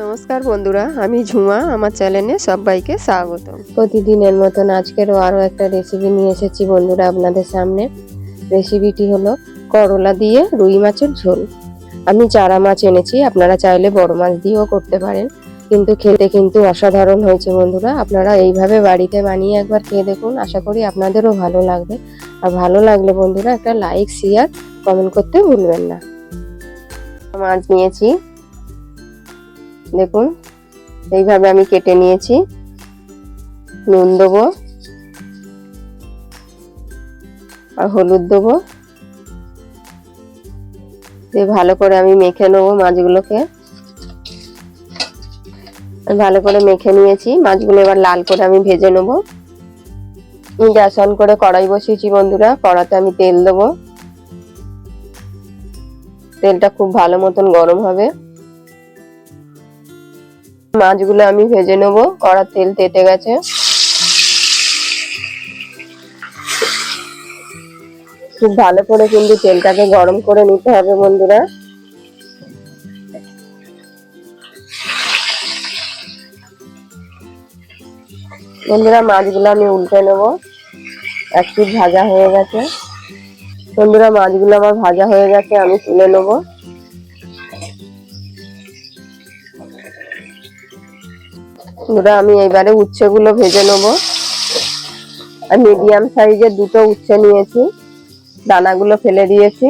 নমস্কার বন্ধুরা, আমি ঝুমা, আমার চ্যানেলে সবাইকে স্বাগত প্রতিদিনের মতন আজকেরও আরও একটা রেসিপি নিয়ে এসেছি বন্ধুরা আপনাদের সামনে। রেসিপিটি হলো করলা দিয়ে রুই মাছের ঝোল। আমি চারা মাছ এনেছি, আপনারা চাইলে বড় মাছ দিয়েও করতে পারেন। কিন্তু খেতে কিন্তু অসাধারণ হয়েছে বন্ধুরা, আপনারা এইভাবে বাড়িতে বানিয়ে একবার খেয়ে দেখুন, আশা করি আপনাদেরও ভালো লাগবে। আর ভালো লাগলে বন্ধুরা একটা লাইক শেয়ার কমেন্ট করতে ভুলবেন না। মাছ নিয়েছি দেখুন, এইভাবে আমি কেটে নিয়েছি। নুন দেবো, আর হলুদ দেবো। দিয়ে ভালো করে আমি মেখে নেব মাছগুলোকে। ভালো করে মেখে নিয়েছি, মাছগুলো এবার লাল করে আমি ভেজে নেব। গ্যাস অন করে কড়াই বসিয়েছি বন্ধুরা, কড়াতে আমি তেল দেবো। তেলটা খুব ভালো মতন গরম হবে। মাছগুলো আমি ভেজে নেব। কড়ার তেল তেতে গেছে। খুব ভালো করে কিন্তু তেলটাকে গরম করে নিতে হবে বন্ধুরা। বন্ধুরা, মাছগুলো আমি উল্টে নেব। এক ভাজা হয়ে গেছে। বন্ধুরা, মাছগুলো আমার ভাজা হয়ে গেছে, আমি তুলে নেব। বন্ধুরা আমি এবারে উচ্ছেগুলো ভেজে নেব। আর মিডিয়াম সাইজের দুটো উচ্ছে নিয়েছি। দানাগুলো ফেলে দিয়েছি।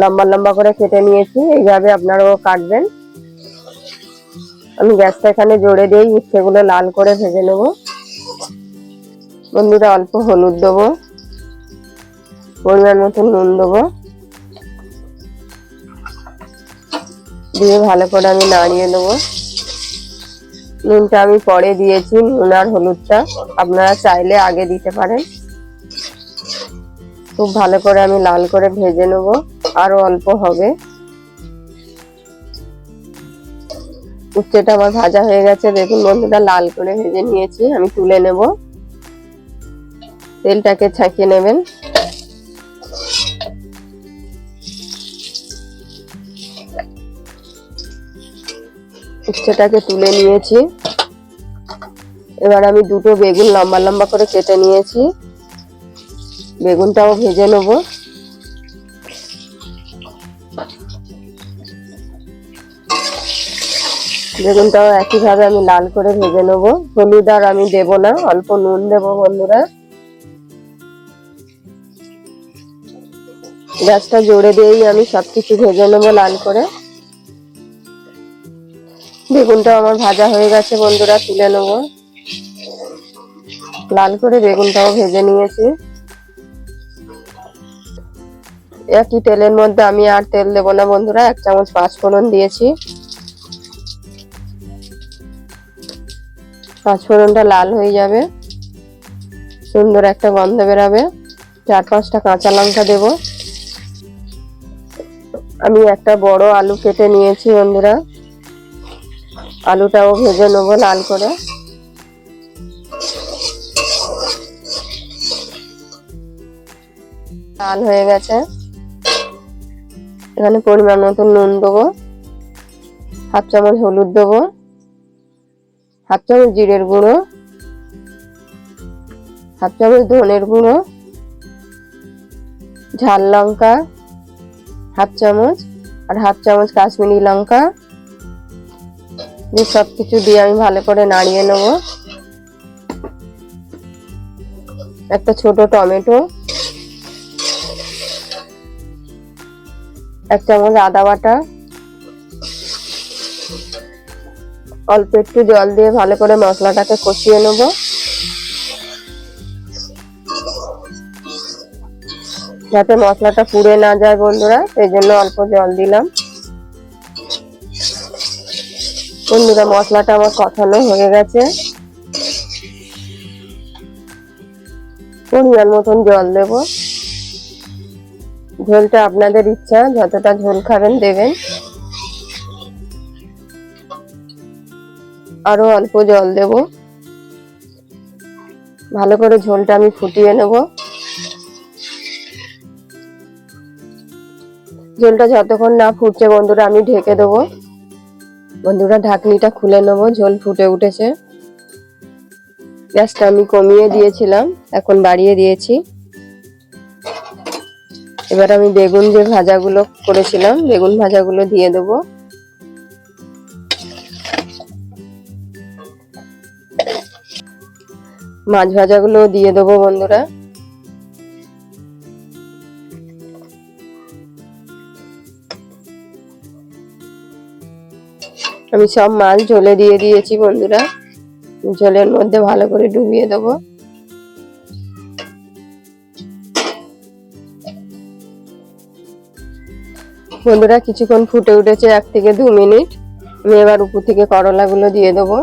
লম্বা লম্বা করে কেটে নিয়েছি। এইভাবে আপনারাও কাটবেন। আমি গ্যাসটা এখানে জোরে দিয়েই উচ্ছেগুলো লাল করে ভেজে নেব। বন্ধুরা অল্প হলুদ দেবো। পরিমাণ মতো নুন দেবো। দিয়ে ভালো করে আমি নাড়িয়ে নেব। নুনটা আমি পরে দিয়েছি, নুন আর হলুদটা। আপনারা চাইলে আগে দিতে পারেন। খুব ভালো করে আমি লাল করে ভেজে নেব, আরও অল্প হবে। উচ্ছেটা আমার ভাজা হয়ে গেছে, দেখুন বন্ধুটা লাল করে ভেজে নিয়েছি, আমি তুলে নেব। তেলটাকে ছাঁকিয়ে নেবেন। উচ্ছেটাকে তুলে নিয়েছি। এবার আমি দুটো বেগুন লম্বা লম্বা করে কেটে নিয়েছি। বেগুনটাও ভেজে নেব। বেগুনটাও একইভাবে আমি লাল করে ভেজে নেব। হলুদ আর আমি দেব না, অল্প নুন দেব বন্ধুরা। গ্যাসটা জোরে দিয়েই আমি সবকিছু ভেজে নেব লাল করে। বেগুনটা আমার ভাজা হয়ে গেছে, বন্ধুরা, তুলে নেব। লাল করে বেগুনটাও ভেজে নিয়েছি। একই তেলের মধ্যে আমি আর তেল দেবো না, বন্ধুরা, এক চামচ পাঁচ ফোড়ন দিয়েছি। পাঁচ ফোড়নটা লাল হয়ে যাবে। সুন্দর একটা গন্ধ বেরাবে। চার পাঁচটা কাঁচা লঙ্কা দেব। আমি একটা বড় আলু কেটে নিয়েছি, বন্ধুরা। আলুটাও ভেজে নেব লাল করে। লাল হয়ে গেছে। এখানে পরিমাণ মতো নুন দেবো। হাফ চামচ হলুদ দেবো। হাফ চামচ জিরের গুঁড়ো। হাফ চামচ ধনের গুঁড়ো। ঝাল লঙ্কা। হাফ চামচ আর হাফ চামচ কাশ্মীরি লঙ্কা। দিয়ে সব কিছু দিয়ে আমি ভালো করে নাড়িয়ে নেব। একটা ছোট টমেটো, এক চামচ আদা বাটা, অল্প একটু জল দিয়ে ভালো করে মশলাটাকে কষিয়ে নেব। যাতে মশলাটা পুড়ে না যায় বন্ধুরা সেই জন্য অল্প জল দিলাম। বন্ধুরা মশলাটা আমার কষানো হয়ে গেছে। পরিমাণ মতন জল দেব। ঝোলটা আপনাদের ইচ্ছা, যতটা ঝোল খাবেন দেবেন। আরও অল্প জল দেব। ভালো করে ঝোলটা আমি ফুটিয়ে নেব। ঝোলটা যতক্ষণ না ফুটছে বন্ধুরা, আমি ঢেকে দেবো। বন্ধুরা, ঢাকনিটা খুলে নেব, ঝোল ফুটে উঠেছে। গ্যাসটা আমি কমিয়ে দিয়েছিলাম, এখন বাড়িয়ে দিয়েছি। এবার আমি বেগুন যে ভাজাগুলো করেছিলাম, বেগুন ভাজাগুলো দিয়ে দেবো। মাছ ভাজাগুলো দিয়ে দেবো বন্ধুরা। আমি সব মাছ ঝোলে দিয়ে দিয়েছি বন্ধুরা। ঝোলের মধ্যে ভালো করে ডুবিয়ে দেবো। বন্ধুরা, কিছুক্ষণ ফুটে উঠেছে এক থেকে দু মিনিট। আমি এবার উপর থেকে করলাগুলো দিয়ে দেবো।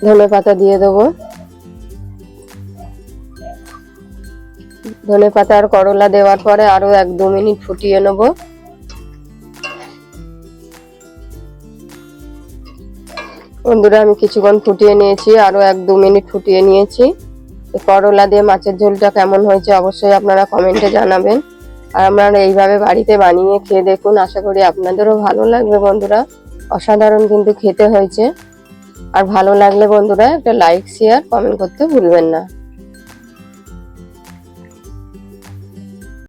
ধনে পাতা দিয়ে দেবো। ধনে পাতা আর করলা দেওয়ার পরে আরও এক দু মিনিট ফুটিয়ে নেব। বন্ধুরা, আমি কিছুক্ষণ ফুটিয়ে নিয়েছি, আরও এক দু মিনিট ফুটিয়ে নিয়েছি। করলা দিয়ে মাছের ঝোলটা কেমন হয়েছে অবশ্যই আপনারা কমেন্টে জানাবেন। আর আপনারা এইভাবে বাড়িতে বানিয়ে খেয়ে দেখুন, আশা করি আপনাদেরও ভালো লাগবে বন্ধুরা। অসাধারণ কিন্তু খেতে হয়েছে। আর ভালো লাগলে বন্ধুরা একটা লাইক, শেয়ার, কমেন্ট করতে ভুলবেন না।